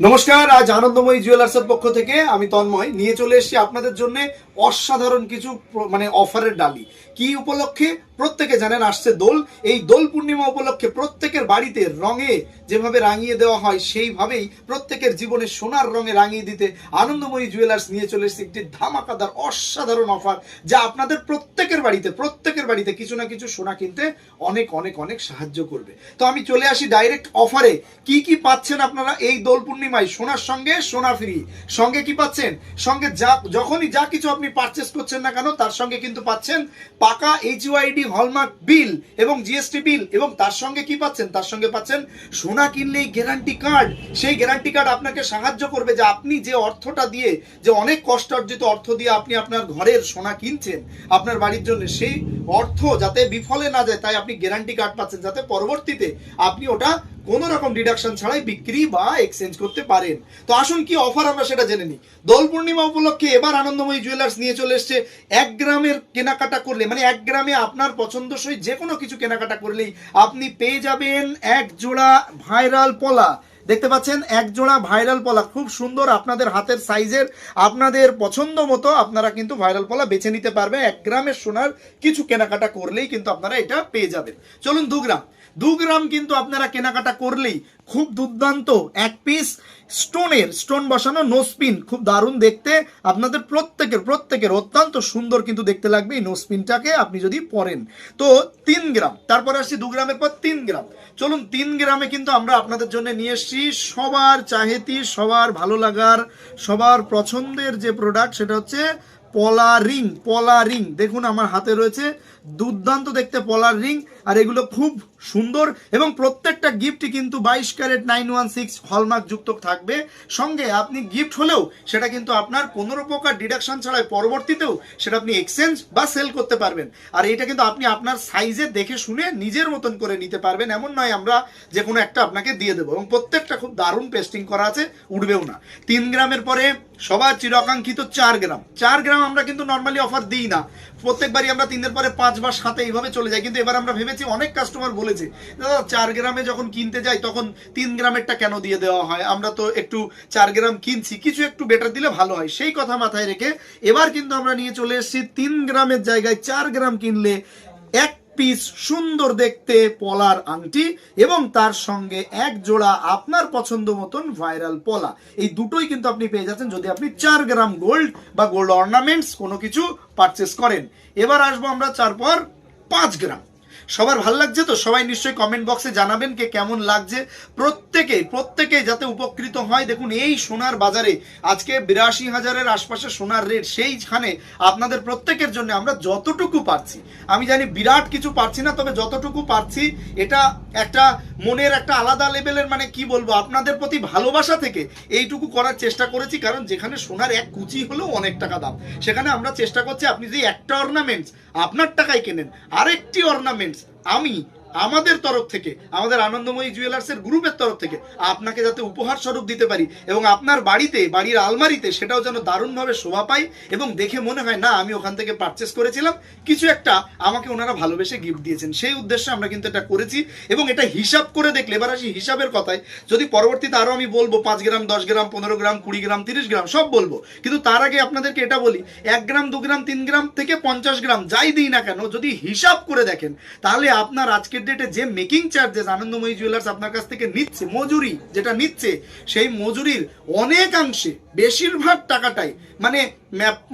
নমস্কার, আজ আনন্দময়ী জুয়েলার্সের পক্ষ থেকে আমি তন্ময়। নিয়ে চলে এসেছি আপনাদের জন্য অসাধারণ কিছু মানে অফারের ডালি। কি উপলক্ষে? প্রত্যেকে জানেন, আসছে দোল। এই দোল পূর্ণিমা উপলক্ষে প্রত্যেকের বাড়িতে রঙে যেভাবে রাঙিয়ে দেওয়া হয়, সেইভাবেই প্রত্যেকের জীবনে সোনার রঙে রাঙিয়ে দিতে আনন্দময়ী জুয়েলার্স নিয়ে চলে এসেছে একটি ধামাকাদার, অসাধারণ অফার, যা আপনাদের প্রত্যেকের বাড়িতে প্রত্যেকের বাড়িতে কিছু না কিছু সোনা কিনতে অনেক অনেক অনেক সাহায্য করবে। তো আমি চলে আসি ডাইরেক্ট অফারে। কি কি পাচ্ছেন আপনারা এই দোল পূর্ণিমায় সোনার সঙ্গে সোনা ফ্রি সঙ্গে কি পাচ্ছেন? সঙ্গে যা, যখনই যা কিছু আপনি পারচেস করছেন না কেন, তার সঙ্গে কিন্তু পাচ্ছেন পাকা এইচইউআইডি হলমার্ক বিল এবং জিএসটি বিল এবং তার সঙ্গে কি পাচ্ছেন? তার সঙ্গে পাচ্ছেন সোনা কিনলেই গ্যারান্টি কার্ড সেই গ্যারান্টি কার্ড আপনাকে সাহায্য করবে যে আপনি যে অর্থটা দিয়ে, যে অনেক কষ্ট অর্জিত অর্থ দিয়ে আপনি আপনার ঘরের সোনা কিনছেন, আপনার বাড়ির জন্য, সেই অর্থ যাতে বিফলে না যায়, তাই আপনি গ্যারান্টি কার্ড পাচ্ছেন, যাতে পরবর্তীতে আপনি ওটা কোনো রকম ডিডাকশন ছাড়াই বিক্রি বা এক্সচেঞ্জ করতে পারেন। তো আসুন কি অফার আমরা সেটা জেনে নিই। দোল পূর্ণিমা উপলক্ষে এবার আনন্দময়ী জুয়েলার্স নিয়ে চলে এসছে। এক গ্রামের কেনাকাটা করলে মানে এক গ্রামে আপনার পছন্দসই যে কোনো কিছু কেনাকাটা করলেই আপনি পেয়ে যাবেন এক জোড়া ভাইরাল পলা। দেখতে পাচ্ছেন, এক জোড়া ভাইরাল পলা। খুব সুন্দর আপনাদের হাতের সাইজের আপনাদের পছন্দ মতো আপনারা কিন্তু ভাইরাল পলা বেছে নিতে পারবেন এক গ্রামের সোনার কিছু কেনাকাটা করলেই কিন্তু আপনারা এটা পেয়ে যাবেন। চলুন দু গ্রাম। দু গ্রাম কিন্তু আপনারা কেনাকাটা করলেই খুব দুর্দান্ত এক পিস স্টোনের স্টোন বসানো নো স্পিন খুব দারুণ দেখতে। আপনাদের প্রত্যেকের প্রত্যেকের অত্যন্ত সুন্দর কিন্তু দেখতে লাগবে এই নো স্পিনটাকে আপনি যদি পরেন। তো তিন গ্রাম, তারপরে আসছি দু গ্রামের পর তিন গ্রাম। চলুন তিন গ্রামে কিন্তু আমরা আপনাদের জন্য নিয়ে এসেছি সবার চাহেতি, সবার ভালো লাগার, সবার পছন্দের যে প্রোডাক্ট সেটা হচ্ছে পলা রিং পলা রিং। দেখুন, আমার হাতে রয়েছে দুর্দান্ত দেখতে পলার রিং, আর এগুলো খুব সুন্দর এবং প্রত্যেকটা গিফটই কিন্তু বাইশ carat nine one six hallmark যুক্ত থাকবে। সঙ্গে আপনি গিফট হলেও সেটা কিন্তু আপনার পনেরো প্রকার ডিডাকশন ছাড়াই পরবর্তীতেও সেটা আপনি এক্সচেঞ্জ বা সেল করতে পারবেন। আর এটা কিন্তু আপনি আপনার সাইজে দেখে শুনে নিজের মতন করে নিতে পারবেন। এমন নয় আমরা যে কোনো একটা আপনাকে দিয়ে দেবো এবং প্রত্যেকটা খুব দারুণ পেস্টিং করা আছে, উঠবেও না। তিন গ্রামের পরে সবার চিরকাঙ্ক্ষিত চার গ্রাম। চার গ্রাম আমরা কিন্তু নর্মালি অফার দিই না। প্রত্যেকবারই আমরা তিনের পরে পাঁচ বা সাথে এইভাবে চলে যাই। কিন্তু এবার আমরা ভেবেছি অনেক কাস্টমার বলেছে, দাদা, চার গ্রামে যখন কিনতে যাই, তখন তিন গ্রামেরটা কেন দিয়ে দেওয়া হয়? আমরা তো একটু চার গ্রাম কিনছি, কিছু একটু বেটার দিলে ভালো হয়। সেই কথা মাথায় রেখে এবার কিন্তু আমরা নিয়ে চলে এসেছি তিন গ্রামের জায়গায় চার গ্রাম কিনলে এক পিস সুন্দর দেখতে পলার আংটি এবং তার সঙ্গে এক জোড়া আপনার পছন্দ মতন ভাইরাল পলা। এই দুটোই কিন্তু আপনি পেয়ে যাচ্ছেন যদি আপনি চার গ্রাম গোল্ড বা গোল্ড অর্নামেন্টস কোনো কিছু পারচেস করেন। এবার আসব আমরা চারপর পাঁচ গ্রাম। সবার ভালো লাগছে তো? সবাই নিশ্চয়ই কমেন্ট বক্সে জানাবেন কে কেমন লাগছে। প্রত্যেকে প্রত্যেকে যাতে উপকৃত হয়। দেখুন, এই সোনার বাজারে, আজকে বিরাশি হাজারের আশপাশে সোনার রেট, সেইখানে আপনাদের প্রত্যেকের জন্য আমরা যতটুকু পারছি, আমি জানি বিরাট কিছু পারছি না, তবে যতটুকু পারছি, এটা একটা মনের একটা আলাদা লেভেলের মানে কি বলব, আপনাদের প্রতি ভালোবাসা থেকে এইটুকু করার চেষ্টা করেছি, কারণ যেখানে সোনার এক কুচি হলেও অনেক টাকা দাম। সেখানে আমরা চেষ্টা করছি, আপনি যদি একটা অর্নামেন্টস আপনার টাকায় কেনেন, আরেকটি অর্নামেন্টস আমি আমাদের তরফ থেকে, আমাদের আনন্দময়ী জুয়েলার্সের গ্রুপের তরফ থেকে আপনাকে যাতে উপহার স্বরূপ দিতে পারি এবং আপনার বাড়িতে, বাড়ির আলমারিতে সেটাও যেন দারুণভাবে শোভা পায় এবং দেখে মনে হয়, না, আমি ওখান থেকে পারচেস করেছিলাম। কিছু একটা আমাকে ওনারা ভালোবেসে গিফট দিয়েছেন। সেই উদ্দেশ্যে আমরা কিন্তু এটা করেছি এবং এটা হিসাব করে দেখলে, এবার আসি হিসাবের কথায়, যদি পরবর্তীতে আরও আমি বলব, পাঁচ গ্রাম, দশ গ্রাম, পনেরো গ্রাম, কুড়ি গ্রাম, তিরিশ গ্রাম, সব বলব। কিন্তু তার আগে আপনাদেরকে এটা বলি, এক গ্রাম, দু গ্রাম, তিন গ্রাম থেকে পঞ্চাশ গ্রাম, যাই দিই না কেন, যদি হিসাব করে দেখেন, তাহলে আপনার আজকের ডেটে যে মেকিং চার্জেস আনন্দময়ী জুয়েলার্স আপনার কাছ থেকে নিচ্ছে, মজুরি যেটা নিচ্ছে, সেই মজুরির অনেকাংশে বেশিরভাগ টাকাটাই মানে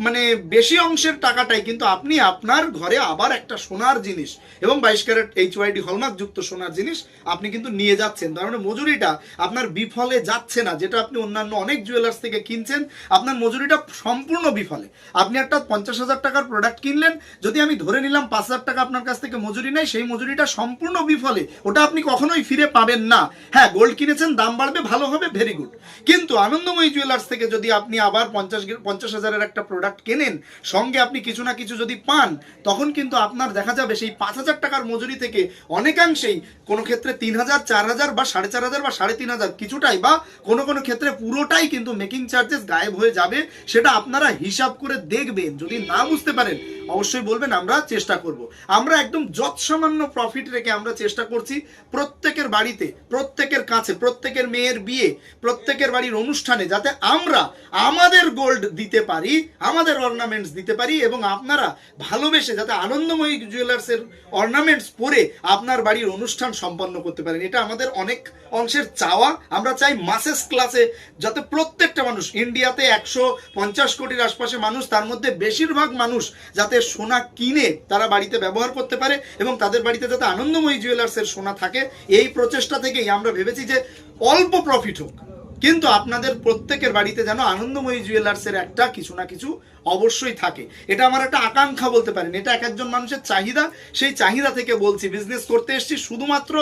মানে বেশি অংশের টাকাটাই কিন্তু আপনি আপনার ঘরে আবার একটা সোনার জিনিস এবং বাইশ ক্যারেট এইচ ওয়াইডি হলমার্ক যুক্ত সোনার জিনিস আপনি কিন্তু নিয়ে যাচ্ছেন। তার মানে মজুরিটা আপনার বিফলে যাচ্ছে না, যেটা আপনি অন্যান্য অনেক জুয়েলার্স থেকে কিনছেন, আপনার মজুরিটা সম্পূর্ণ বিফলে। আপনি একটা পঞ্চাশ হাজার টাকার প্রোডাক্ট কিনলেন, যদি আমি ধরে নিলাম পাঁচ হাজার টাকা আপনার কাছ থেকে মজুরি নেয় সেই মজুরিটা সম্পূর্ণ বিফলে, ওটা আপনি কখনোই ফিরে পাবেন না। হ্যাঁ গোল্ড কিনেছেন, দাম বাড়বে, ভালো হবে ভেরি গুড কিন্তু আনন্দময়ী জুয়েলার্স থেকে যদি আপনি আবার পঞ্চাশ পঞ্চাশ হাজারের একটা প্রোডাক্ট কেনেন, সঙ্গে আপনি কিছু না কিছু যদি পান, তখন কিন্তু আপনার দেখা যাবে সেই পাঁচ হাজার টাকার মজুরি থেকে অনেকাংশেই কোনো ক্ষেত্রে তিন হাজার, চার হাজার বা সাড়ে চার হাজার বা সাড়ে তিন হাজার কিছুটাই বা কোনো কোনো ক্ষেত্রে পুরোটাই কিন্তু মেকিং চার্জেস গায়েব হয়ে যাবে, সেটা আপনারা হিসাব করে দেখবেন। যদি না বুঝতে পারেন, অবশ্যই বলবেন, আমরা চেষ্টা করব। আমরা একদম যৎসামান্য প্রফিট রেখে আমরা চেষ্টা করছি প্রত্যেকের বাড়িতে, প্রত্যেকের কাছে, প্রত্যেকের মেয়ের বিয়ে, প্রত্যেকের বাড়ির অনুষ্ঠানে যাতে আমরা আমাদের গোল্ড দিতে পারি, আমাদের অর্নামেন্টস দিতে পারি এবং আপনারা ভালোবেসে যাতে আনন্দময়ী জুয়েলার্সের অর্নামেন্টস পরে আপনার বাড়ির অনুষ্ঠান সম্পন্ন করতে পারেন। এটা আমাদের অনেক অংশের চাওয়া। আমরা চাই মাসেস ক্লাসে যাতে প্রত্যেকটা মানুষ ইন্ডিয়াতে একশো পঞ্চাশ কোটির আশপাশে মানুষ, তার মধ্যে বেশিরভাগ মানুষ যাতে সোনা কিনে তারা বাড়িতে ব্যবহার করতে পারে এবং তাদের বাড়িতে যাতে আনন্দময়ী জুয়েলার্সের সোনা থাকে। এই প্রচেষ্টা থেকেই আমরা ভেবেছি যে অল্প প্রফিট হোক। কিন্তু আপনাদের প্রত্যেকের বাড়িতে যেন আনন্দময়ী জুয়েলার্সের একটা কিছু না কিছু অবশ্যই থাকে। এটা আমার একটা আকাঙ্ক্ষা বলতে পারেন। এটা এক একজন মানুষের চাহিদা। সেই চাহিদা থেকে বলছি বিজনেস করতে এসেছি। শুধুমাত্র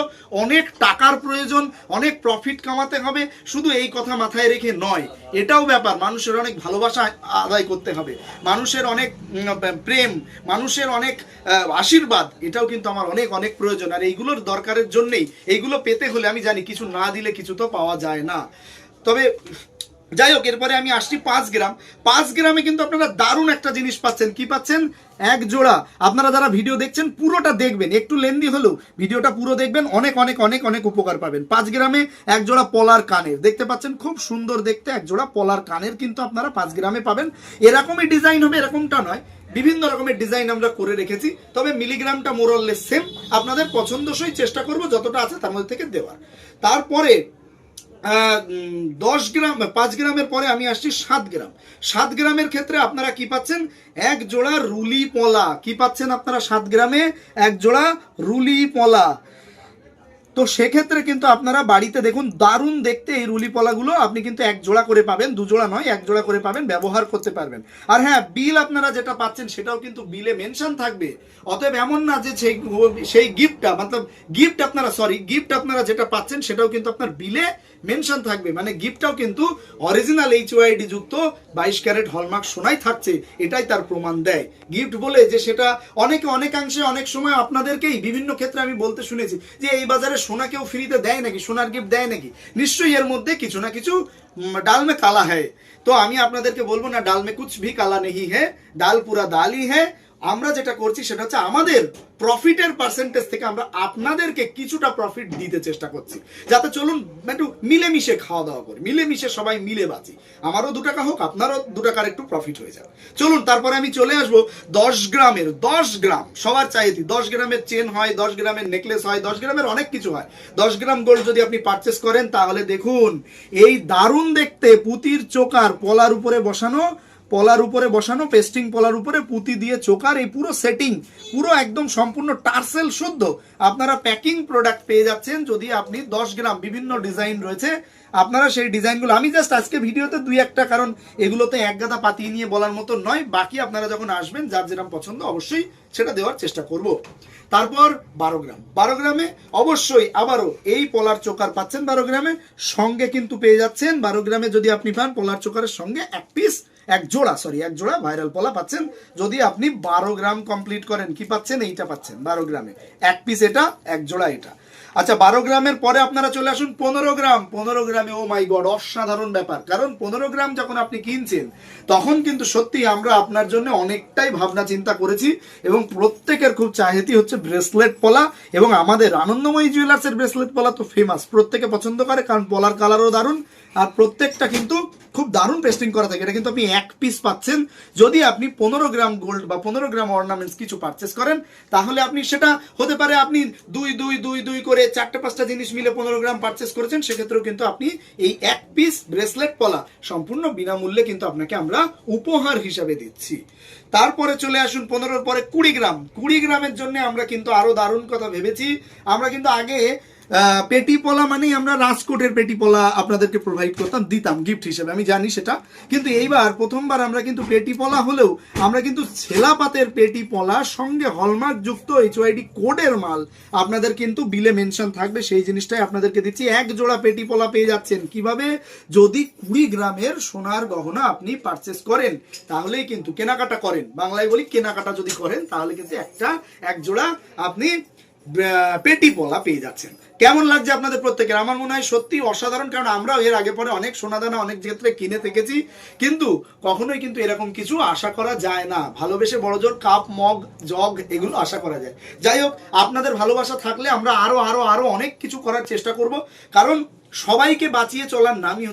অনেক টাকার প্রয়োজন, অনেক প্রফিট কামাতে হবে। শুধু এই কথা মাথায় রেখে নয়, এটাও ব্যাপার। মানুষের অনেক ভালোবাসা আদায় করতে হবে। মানুষের অনেক প্রেম, মানুষের অনেক আশীর্বাদ, এটাও কিন্তু আমার অনেক অনেক প্রয়োজন। আর এইগুলোর দরকারের জন্যেই, এইগুলো পেতে হলে আমি জানি, কিছু না দিলে কিছু তো পাওয়া যায় না। তবে যাই হোক এরপরে আমি আসছি পাঁচ গ্রাম। পাঁচ গ্রামে কিন্তু আপনারা দারুণ একটা জিনিস পাচ্ছেন। কি পাচ্ছেন? এক জোড়া। আপনারা যারা ভিডিও দেখছেন, পুরোটা দেখবেন। একটু লেন্দি হলেও ভিডিওটা পুরো দেখবেন। অনেক অনেক অনেক অনেক উপকার পাবেন। পাঁচ গ্রামে এক জোড়া পলার কানের। দেখতে পাচ্ছেন, খুব সুন্দর দেখতে এক জোড়া পলার কানের কিন্তু আপনারা পাঁচ গ্রামে পাবেন। এরকমই ডিজাইন হবে, এরকমটা নয়। বিভিন্ন রকমের ডিজাইন আমরা করে রেখেছি। তবে মিলিগ্রামটা মোরললেস সেম। আপনাদের পছন্দসই চেষ্টা করব, যতটা আছে তার মধ্যে থেকে দেওয়ার। তারপরে দশ গ্রাম, পাঁচ গ্রামের পরে আমি আসছি সাত গ্রাম। সাত গ্রামের ক্ষেত্রে আপনারা কি পাচ্ছেন? এক জোড়া রুলি পলা কি পাচ্ছেন আপনারা সাত গ্রামে? এক জোড়া রুলি পলা তো সেক্ষেত্রে কিন্তু আপনারা বাড়িতে দেখুন, দারুণ দেখতে এই রুলি পলাগুলো আপনি কিন্তু এক জোড়া করে পাবেন, দু জোড়া নয়, এক জোড়া করে পাবেন, ব্যবহার করতে পারবেন। আর হ্যাঁ বিল আপনারা যেটা পাচ্ছেন সেটাও কিন্তু বিলে মেনশন থাকবে। অতএব এমন না যে সেই সেই গিফটটা মতলব গিফট আপনারা সরি গিফট আপনারা যেটা পাচ্ছেন সেটাও কিন্তু আপনার বিলে মেনশন থাকবে। মানে গিফটটাও কিন্তু অরিজিনাল এইচ ওয়াইডি যুক্ত বাইশ ক্যারেট হলমার্ক সোনাই থাকছে এটাই তার প্রমাণ দেয়। গিফট বলে যে সেটা অনেকে অনেকাংশে অনেক সময় আপনাদেরকেই বিভিন্ন ক্ষেত্রে আমি বলতে শুনেছি যে এই বাজারে সোনা কেউ ফ্রিতে দেয় নাকি? সোনার গিফট দেয় নাকি? নিশ্চয়ই এর মধ্যে কিছু না কিছু উম, ডাল মে কালা হ্যায়। তো আমি আপনাদেরকে বলব না ডাল মে কুছ ভি কালা নেই হ্যাঁ ডাল পুরা ডালই হ্যাঁ আমরা যেটা করছি সেটা হচ্ছে আমাদের প্রফিটের পার্সেন্টেজ থেকে আমরা আপনাদেরকে কিছুটা প্রফিট দিতে চেষ্টা করছি। যাতে চলুন, একটু মিলেমিশে খাওয়া দাওয়া করি, মিলেমিশে সবাই মিলে বাঁচি। আমারও দু টাকা হোক, আপনারও দু টাকার একটু প্রফিট হয়ে যাবে। চলুন, তারপরে আমি চলে আসব দশ গ্রামের, দশ গ্রাম, সবার চাইতি। দশ গ্রামের চেন হয়, দশ গ্রামের নেকলেস হয়, দশ গ্রামের অনেক কিছু হয়। দশ গ্রাম গোল্ড যদি আপনি পারচেস করেন, তাহলে দেখুন, এই দারুণ দেখতে পুতির চোকার পলার উপরে বসানো পলার উপরে বসানো পেস্টিং পলার উপরে পুঁতি দিয়ে চোকার, এই পুরো সেটিং পুরো একদম সম্পূর্ণ টার্সেল শুদ্ধ। আপনারা প্যাকিং প্রোডাক্ট পেয়ে যাচ্ছেন যদি আপনি দশ গ্রাম বিভিন্ন ডিজাইন রয়েছে। আপনারা সেই ডিজাইনগুলো আমি জাস্ট আজকে ভিডিওতে দুই একটা, কারণ এগুলোতে এক গাদা পাতিয়ে নিয়ে বলার মতো নয়। বাকি আপনারা যখন আসবেন, যার যেরকম পছন্দ, অবশ্যই সেটা দেওয়ার চেষ্টা করব। তারপর বারো গ্রাম। বারো গ্রামে অবশ্যই আবারও এই পলার চোকার পাচ্ছেন বারো গ্রামে। সঙ্গে কিন্তু পেয়ে যাচ্ছেন বারো গ্রামে যদি আপনি পান, পলার চোকারের সঙ্গে এক পিস এক জোড়া সরি এক জোড়া ভাইরাল পলা পাচ্ছেন। যদি আপনি বারো গ্রাম কমপ্লিট করেন, কি পাচ্ছেন? এইটা পাচ্ছেন, বারো গ্রামে। এক পিস এটা, এক জোড়া এটা। আচ্ছা বারো গ্রামের পরে আপনারা চলে আসুন পনেরো গ্রাম। পনেরো গ্রামে, ও মাই গড, অসাধারণ ব্যাপার। কারণ পনেরো গ্রাম যখন আপনি কিনছেন, তখন কিন্তু সত্যি আমরা আপনার জন্য অনেকটাই ভাবনা চিন্তা করেছি এবং প্রত্যেকের খুব চাহিতি হচ্ছে ব্রেসলেট পলা এবং আমাদের আনন্দময়ী জুয়েলার্সের ব্রেসলেট পলা তো ফেমাস প্রত্যেকে পছন্দ করে কারণ পলার কালারও দারুণ আর প্রত্যেকটা কিন্তু খুব দারুণ পেস্টিং করা থাকে। এটা কিন্তু আপনি এক পিস পাচ্ছেন। যদি আপনি পনেরো গ্রাম গোল্ড বা পনেরো গ্রাম অর্নামেন্টস কিছু পারচেস করেন, তাহলে আপনি সেটা হতে পারে আপনি দুই দুই দুই দুই করে চারটে, পাঁচটা জিনিস মিলে পনেরো গ্রাম পারচেস করেছেন, সেক্ষেত্রেও কিন্তু আপনি এই এক পিস ব্রেসলেট পলা সম্পূর্ণ বিনামূল্যে কিন্তু আপনাকে আমরা উপহার হিসাবে দিচ্ছি। তারপরে চলে আসুন পনেরোর পরে কুড়ি গ্রাম। কুড়ি গ্রামের জন্য আমরা কিন্তু আরও দারুণ কথা ভেবেছি। আমরা কিন্তু আগে আহ, পেটি পলা মানেই আমরা রাজকোটের পেটি পলা আপনাদেরকে প্রোভাইড করতাম দিতাম গিফট হিসেবে আমি জানি সেটা। কিন্তু এইবার প্রথমবার আমরা কিন্তু পেটি পলা হলেও আমরা কিন্তু ছেলাপাতের পেটি পলা সঙ্গে হলমার্ক যুক্ত এইচওআইডি কোডের মাল আপনাদের কিন্তু বিলে মেনশন থাকবে সেই জিনিসটাই আপনাদেরকে দিচ্ছি। এক জোড়া পেটি পলা পেয়ে যাচ্ছেন। কীভাবে? যদি কুড়ি গ্রামের সোনার গহনা আপনি পারচেস করেন তাহলেই কিন্তু কেনাকাটা করেন। বাংলায় বলি কেনাকাটা যদি করেন তাহলে কিন্তু একটা এক জোড়া আপনি আহ, পেটি পলা পেয়ে যাচ্ছেন। কেমন লাগছে আপনাদের প্রত্যেকের? আমার মনে হয় সত্যি অসাধারণ, কারণ আমরাও এর আগে পরে অনেক সোনাদানা, অনেক ক্ষেত্রে কিনে থেকেছি। কিন্তু কখনোই কিন্তু এরকম কিছু আশা করা যায় না। ভালোবেসে বড় জোর কাপ, মগ, জগ, এগুলো আশা করা যায়। যাই হোক, আপনাদের ভালোবাসা থাকলে আমরা আরও আরও আরও অনেক কিছু করার চেষ্টা করব। কারণ সবাইকে বাঁচিয়ে চলার নামই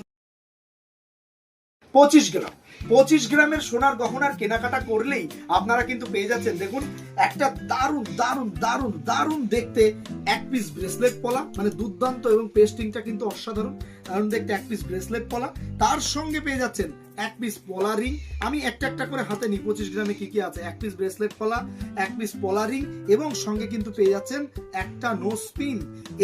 পঁচিশ গ্রাম। পঁচিশ গ্রামের সোনার গহনার কেনাকাটা করলেই আপনারা কিন্তু পেয়ে যাচ্ছেন, দেখুন, একটা দারুণ দারুণ দারুণ দারুণ দেখতে এক পিস ব্রেসলেট পলা মানে দুর্দান্ত এবং পেস্টিংটা কিন্তু অসাধারণ। দারুণ দেখতে এক পিস ব্রেসলেট পলা। তার সঙ্গে পেয়ে যাচ্ছেন এক পিস পলা রিং আমি একটা একটা করে হাতে নিই, পঁচিশ গ্রামে কি কি আছে? এক পিস ব্রেসলেট পলা, এক পিস পলা রিং এবং সঙ্গে কিন্তু পেয়ে যাচ্ছেন একটা নো স্পিন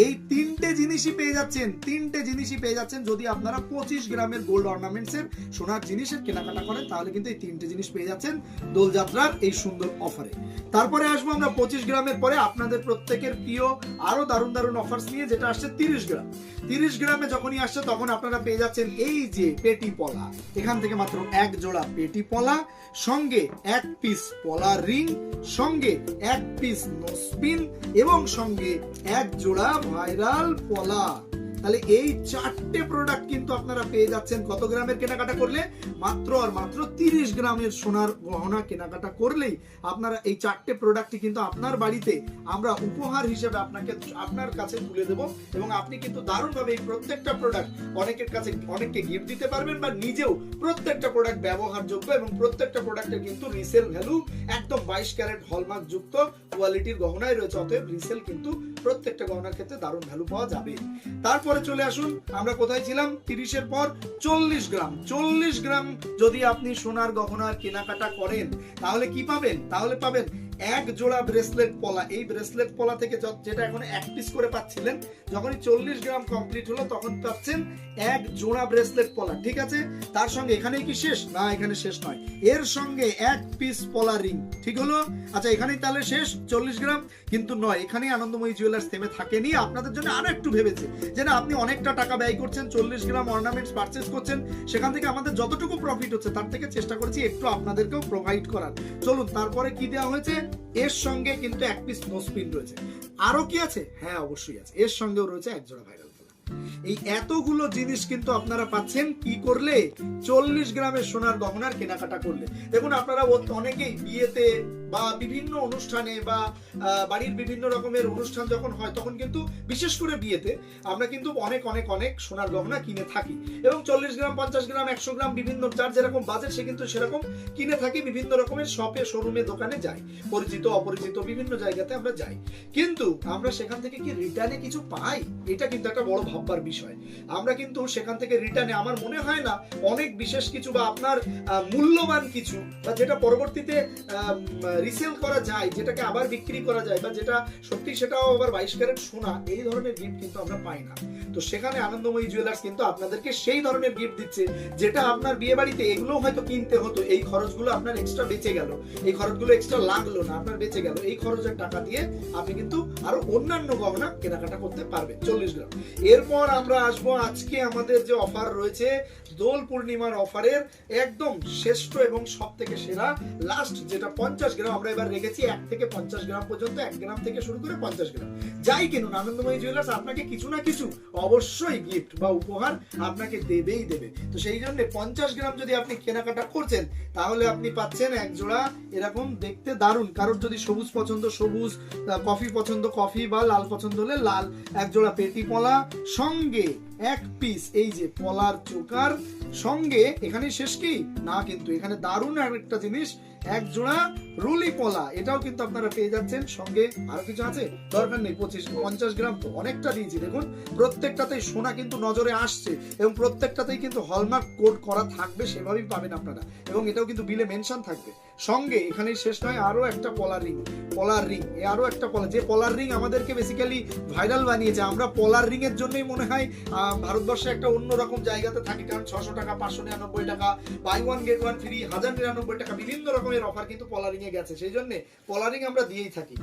এই তিনটে জিনিসই পেয়ে যাচ্ছেন, তিনটে জিনিসই পেয়ে যাচ্ছেন যদি আপনারা পঁচিশ গ্রামের গোল্ড অর্নামেন্টস এর সোনার জিনিসের কেনাকাটা করেন, তাহলে কিন্তু এই তিনটে জিনিস পেয়ে যাচ্ছেন দোলযাত্রার এই সুন্দর অফারে তারপরে আসব আমরা পঁচিশ গ্রামের পরে আপনাদের প্রত্যেকের প্রিয় আরও দারুণ দারুণ অফার্স নিয়ে, যেটা আসছে তিরিশ গ্রাম। তিরিশ গ্রামে যখনই আসছে তখন আপনারা পেয়ে যাচ্ছেন এই যে পেটি পলা। এখান থেকে মাত্র এক জোড়া পেটি পলা, সঙ্গে এক পিস পলা রিং সঙ্গে এক পিস নোসপিন এবং সঙ্গে এক জোড়া ভাইরাল পলা। তাহলে এই চারটে প্রোডাক্ট কিন্তু আপনারা পেয়ে যাচ্ছেন। কত গ্রামের কেনাকাটা করলে? মাত্র আর মাত্র তিরিশ গ্রামের সোনার গহনা কেনাকাটা করলেই আপনারা এই চারটে প্রোডাক্টটি কিন্তু আপনার বাড়িতে আমরা উপহার হিসেবে আপনাকে, আপনার কাছে তুলে দেব এবং আপনি কিন্তু দারুণভাবে এই প্রত্যেকটা প্রোডাক্ট অনেকের কাছে, অনেককে গিফট দিতে পারবেন বা নিজেও প্রত্যেকটা প্রোডাক্ট ব্যবহারযোগ্য এবং প্রত্যেকটা প্রোডাক্টের কিন্তু রিসেল ভ্যালু একদম বাইশ ক্যারেট হলমার্ক যুক্ত কোয়ালিটির গহনায় রয়েছে। অতএব রিসেল কিন্তু প্রত্যেকটা গহনার ক্ষেত্রে দারুণ ভ্যালু পাওয়া যাবে। তারপরে চলে আসুন। আমরা কোথায় ছিলাম? তিরিশের পর চল্লিশ গ্রাম। চল্লিশ গ্রাম যদি আপনি সোনার গহনার কেনাকাটা করেন, তাহলে কি পাবেন? তাহলে পাবেন এক জোড়া ব্রেসলেট পলা। এই ব্রেসলেট পলা থেকে যেটা এখন এক পিস করে পাচ্ছিলেন, যখনই চল্লিশ গ্রাম কমপ্লিট হলো, তখন পাচ্ছেন এক জোড়া ব্রেসলেট পলা, ঠিক আছে? তার সঙ্গে এখানেই কি শেষ? না, এখানে শেষ নয়। এর সঙ্গে এক পিস পলা রিং ঠিক হলো? আচ্ছা এখানেই তাহলে শেষ, চল্লিশ গ্রাম। কিন্তু নয়, এখানেই আনন্দময়ী জুয়েলার্স থেমে থাকেনি। আপনাদের জন্য আরও একটু ভেবেছে যে না, আপনি অনেকটা টাকা ব্যয় করছেন, চল্লিশ গ্রাম অর্নামেন্টস পারচেস করছেন, সেখান থেকে আমাদের যতটুকু প্রফিট হচ্ছে, তার থেকে চেষ্টা করেছি একটু আপনাদেরকেও প্রোভাইড করার। চলুন, তারপরে কি দেওয়া হয়েছে? এর সঙ্গে কিন্তু এক পিস নোসপিন রয়েছে। আরও কি আছে? হ্যাঁ অবশ্যই আছে। এর সঙ্গেও রয়েছে এক জোড়া ভাইরাল এই এতগুলো জিনিস কিন্তু আপনারা পাচ্ছেন কি করলে? চল্লিশ গ্রামের সোনার গহনার কেনাকাটা করলে। দেখুন, আপনারা অনেকেই বিয়েতে বা বিভিন্ন অনুষ্ঠানে বা বাড়ির বিভিন্ন রকমের অনুষ্ঠান যখন হয়, তখন কিন্তু বিশেষ করে বিয়েতে আমরা কিন্তু অনেক অনেক অনেক সোনার গহনা কিনে থাকি। এবং চল্লিশ গ্রাম, পঞ্চাশ গ্রাম, একশো গ্রাম বিভিন্ন যার যেরকম বাজেট সে কিন্তু সেরকম কিনে থাকি, বিভিন্ন রকমের শপে শোরুমে দোকানে যাই। পরিচিত, অপরিচিত বিভিন্ন জায়গাতে আমরা যাই। কিন্তু আমরা সেখান থেকে কি রিটার্নে কিছু পাই? এটা কিন্তু একটা বড় ভাববার বিষয়। আমরা কিন্তু সেখান থেকে রিটার্নে আমার মনে হয় না অনেক বিশেষ কিছু বা আপনার মূল্যবান কিছু বা যেটা পরবর্তীতে রিসেল করা যায়, যেটাকে আবার বিক্রি করা যায় বা যেটা সত্যি সেটাও আবার বাইশ ক্যারেট সোনা, এই ধরনের গিফট কিন্তু আমরা পাই না। তো সেখানে আনন্দময়ী জুয়েলার্স কিন্তু আপনাদেরকে সেই ধরনের গিফট দিচ্ছে, যেটা আপনার বিয়ে বাড়িতে এগুলো হয়তো কিনতে হতো, এই খরচগুলো আপনার এক্সট্রা বেঁচে গেল, এই খরচগুলো এক্সট্রা লাগল না, আপনার বেঁচে গেল, এই খরচের টাকা দিয়ে আপনি কিন্তু আরও অন্যান্য গহনা কেনাকাটা করতে পারবেন, চল্লিশ গ্রাম। এরপর আমরা আসব আজকে আমাদের যে অফার রয়েছে, দোল পূর্ণিমার অফারের একদম শ্রেষ্ঠ এবং সব থেকে সেরা লাস্ট যেটা পঞ্চাশ গ্রাম, আমরা এবার রেখেছি এক থেকে পঞ্চাশ গ্রাম পর্যন্ত, এক গ্রাম থেকে শুরু করে পঞ্চাশ গ্রাম। যাই কিনুন, আনন্দময়ী জুয়েলার্স আপনাকে কিছু না কিছু অবশ্যই গিফট বা উপহার আপনাকে দেবেই দেবে। তো সেই জন্য পঞ্চাশ গ্রাম যদি আপনি কেনাকাটা করছেন, তাহলে আপনি পাচ্ছেন এক জোড়া এরকম দেখতে দারুণ। কারোর যদি সবুজ পছন্দ, সবুজ কফি পছন্দ কফি বা লাল পছন্দ হলে লাল, এক জোড়া পেটি পলা সঙ্গে এক পিস এই যে পলার চোকার সঙ্গে, এখানে শেষ কি? না কিন্তু, এখানে দারুণ আরেকটা জিনিস, এক জোড়া রুলি পলা, এটাও কিন্তু আপনারা পেয়ে যাচ্ছেন। সঙ্গে আরও কিছু আছে? দরকার নেই, পঁচিশ, পঞ্চাশ গ্রাম তো অনেকটা দিয়েছি। দেখুন, প্রত্যেকটাতেই সোনা কিন্তু নজরে আসছে এবং প্রত্যেকটাতেই কিন্তু হলমার্ক কোড করা থাকবে, সেভাবেই পাবেন আপনারা। এবং এটাও কিন্তু বিলে মেনশন থাকবে। সঙ্গে এখানে শেষ নয় আরও একটা পলার রিং পলার রিং এ আরও একটা পলার যে পলার রিং আমাদেরকে বেসিক্যালি ভাইরাল বানিয়েছে, আমরা পলার রিং এর জন্যই মনে হয় ভারতবর্ষে একটা অন্যরকম জায়গাতে থাকি, কারণ ছশো টাকা, পাঁচশো নিরানব্বই টাকা buy one get one free হাজার নিরানব্বই টাকা, বিভিন্ন রকমের অফার কিন্তু পলারিং এ গেছে, সেই জন্য পলারিং আমরা দিয়েই থাকি।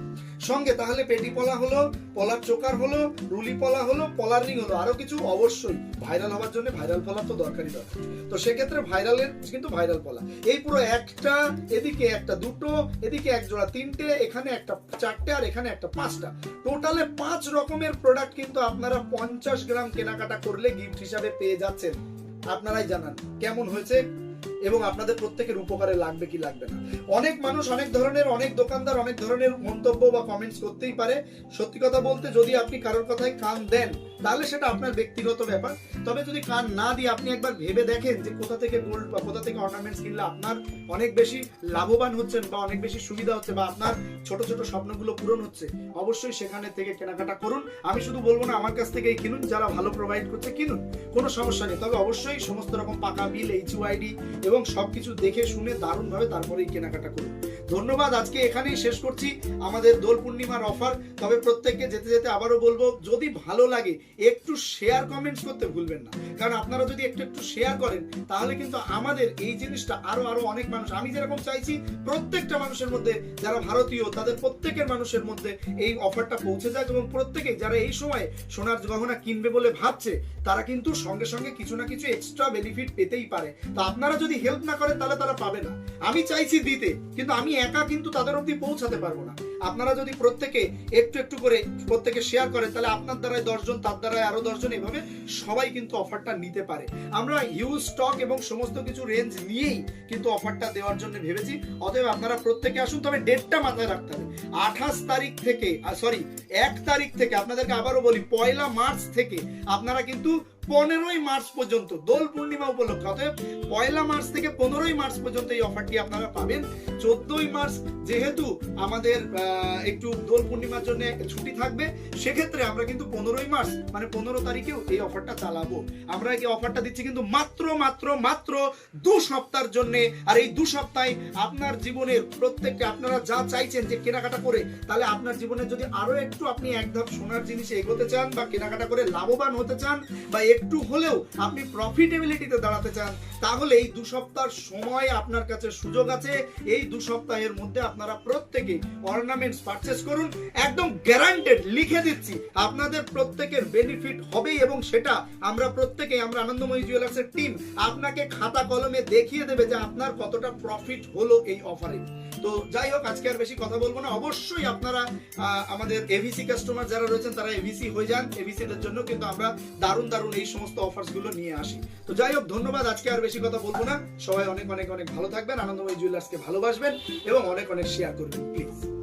সঙ্গে তাহলে পেটি পলা হলো পলার চোকার হলো, রুলি পলা হলো পলার রিং হলো আরও কিছু অবশ্যই ভাইরাল হওয়ার জন্য ভাইরাল পলার তো দরকারই দরকার। তো সেক্ষেত্রে ভাইরালের কিন্তু ভাইরাল পলা। এই পুরো একটা এদিকে একটা দুটো, এদিকে এক জোড়া তিনটে, এখানে একটা চারটে আর এখানে একটা পাঁচটা। টোটালে পাঁচ রকমের প্রোডাক্ট কিন্তু আপনারা পঞ্চাশ গ্রাম কেনাকাটা করলে গিফট হিসাবে পেয়ে যাচ্ছেন। আপনারাই জানান, কেমন হয়েছে? এবং আপনাদের প্রত্যেকের উপকারে লাগবে কি লাগবে না। অনেক মানুষ অনেক ধরনের, অনেক দোকানদার অনেক ধরনের মন্তব্য বা কমেন্টস করতেই পারে। সত্যি কথা বলতে যদি আপনি কারোর কথায় কান দেন, তাহলে সেটা আপনার ব্যক্তিগত ব্যাপার। তবে যদি কান না দিয়ে আপনি একবার ভেবে দেখেন যে কোথা থেকে গোল্ড বা কোথা থেকে অর্নামেন্টস কিনলে আপনার অনেক বেশি লাভবান হচ্ছেন বা অনেক বেশি সুবিধা হচ্ছে বা আপনার ছোট ছোট স্বপ্নগুলো পূরণ হচ্ছে, অবশ্যই সেখানে থেকে কেনাকাটা করুন। আমি শুধু বলব না, আমার কাছ থেকেই কিনুন, যারা ভালো প্রোভাইড করছে কিনুন, কোনো সমস্যা নেই। তবে অবশ্যই সমস্ত রকম পাকা বিল এইচ এইচইউআইডি এবং সবকিছু দেখে শুনে দারুণভাবে তারপরেই কেনাকাটা করুন। ধন্যবাদ, আজকে এখানেই শেষ করছি। আমাদের দোল পূর্ণিমার অফার তবে প্রত্যেককে যেতে যেতে আবারও বলব, যদি ভালো লাগে, একটু শেয়ার কমেন্টস করতে ভুলবেন না। কারণ আপনারা যদি একটু একটু শেয়ার করেন, তাহলে কিন্তু আমাদের এই জিনিসটা আরও আরও অনেক মানুষ, আমি যেরকম চাইছি, প্রত্যেকটা মানুষের মধ্যে, যারা ভারতীয়, তাদের প্রত্যেকের মানুষের মধ্যে এই অফারটা পৌঁছে যাক এবং প্রত্যেকে যারা এই সময় সোনার গহনা কিনবে বলে ভাবছে, তারা কিন্তু সঙ্গে সঙ্গে কিছু না কিছু এক্সট্রা বেনিফিট পেতেই পারে। তো আপনারা যদি হেল্প না করে তাহলে তারা পাবে না। আমি চাইছি দিতে, কিন্তু আমি একা কিন্তু তাদের অব্দি পৌঁছাতে পারব না। আপনারা যদি প্রত্যেকে একটু একটু করে প্রত্যেকে শেয়ার করেন, তাহলে আপনার দ্বারাই দশজন, তার দ্বারাই আরও দশজন এভাবে সবাই কিন্তু অফারটা নিতে পারে। আমরা হিউজ স্টক এবং সমস্ত কিছু রেঞ্জ নিয়েই কিন্তু অফারটা দেওয়ার জন্য ভেবেছি। অতএব আপনারা প্রত্যেকে আসুন, তবে ডেটটা মাথায় রাখতে হবে। আঠাশ তারিখ থেকে সরি এক তারিখ থেকে আপনাদেরকে আবারও বলি, পয়লা মার্চ থেকে আপনারা কিন্তু পনেরোই মার্চ পর্যন্ত, দোল পূর্ণিমা উপলক্ষে, অতএব পয়লা মার্চ থেকে পনেরোই মার্চ পর্যন্ত এই অফারটি আপনারা পাবেন। চোদ্দই মার্চ যেহেতু আমাদের একটু দোল পূর্ণিমার জন্য ছুটি থাকবে। সেক্ষেত্রে আমরা কিন্তু পনেরোই মার্চ মানে পনেরো তারিখেও এই অফারটা চালাবো। আমরা এই অফারটা দিচ্ছি কিন্তু মাত্র মাত্র মাত্র দু সপ্তাহের জন্য। আর এই দু সপ্তাহে আপনার জীবনের প্রত্যেকটা, আপনারা যা চাইছেন যে কেনাকাটা করে, তাহলে আপনার জীবনে যদি আরও একটু আপনি এক ধাপ সোনার জিনিসে এগোতে চান বা কেনাকাটা করে লাভবান হতে চান বা একটু হলেও আপনি প্রফিটেবিলিটিতে দাঁড়াতে চান, তাহলে এই দু সপ্তাহ সময় আপনার কাছে সুযোগ আছে। এই দু সপ্তাহের মধ্যে আপনারা প্রত্যেকে অর্নামেন্টস পারচেস করুন, একদম গ্যারান্টেড লিখে দিচ্ছি। আপনাদের প্রত্যেকের বেনিফিট হবেই এবং সেটা আমরা প্রত্যেকে আমরা আনন্দময়ী জুয়েলার্সের টিম আপনাকে খাতা কলমে দেখিয়ে দেবে যে আপনার কতটা প্রফিট হলো এই অফারে তো যাই হোক, আজকে আর বেশি কথা বলব না। অবশ্যই আপনারা আমাদের এভিসি কাস্টমার যারা রয়েছেন, তারা এভিসি হয়ে যান। এভিসি এর জন্য কিন্তু আমরা দারুণ দারুণ এই সমস্ত অফার্সগুলো নিয়ে আসি। তো যাই হোক, ধন্যবাদ। আজকে আর বেশি কথা বলব না। সবাই অনেক অনেক অনেক ভালো থাকবেন। আনন্দময় জুয়েলার্সকে ভালোবাসবেন এবং অনেক অনেক শেয়ার করবেন। প্লিজ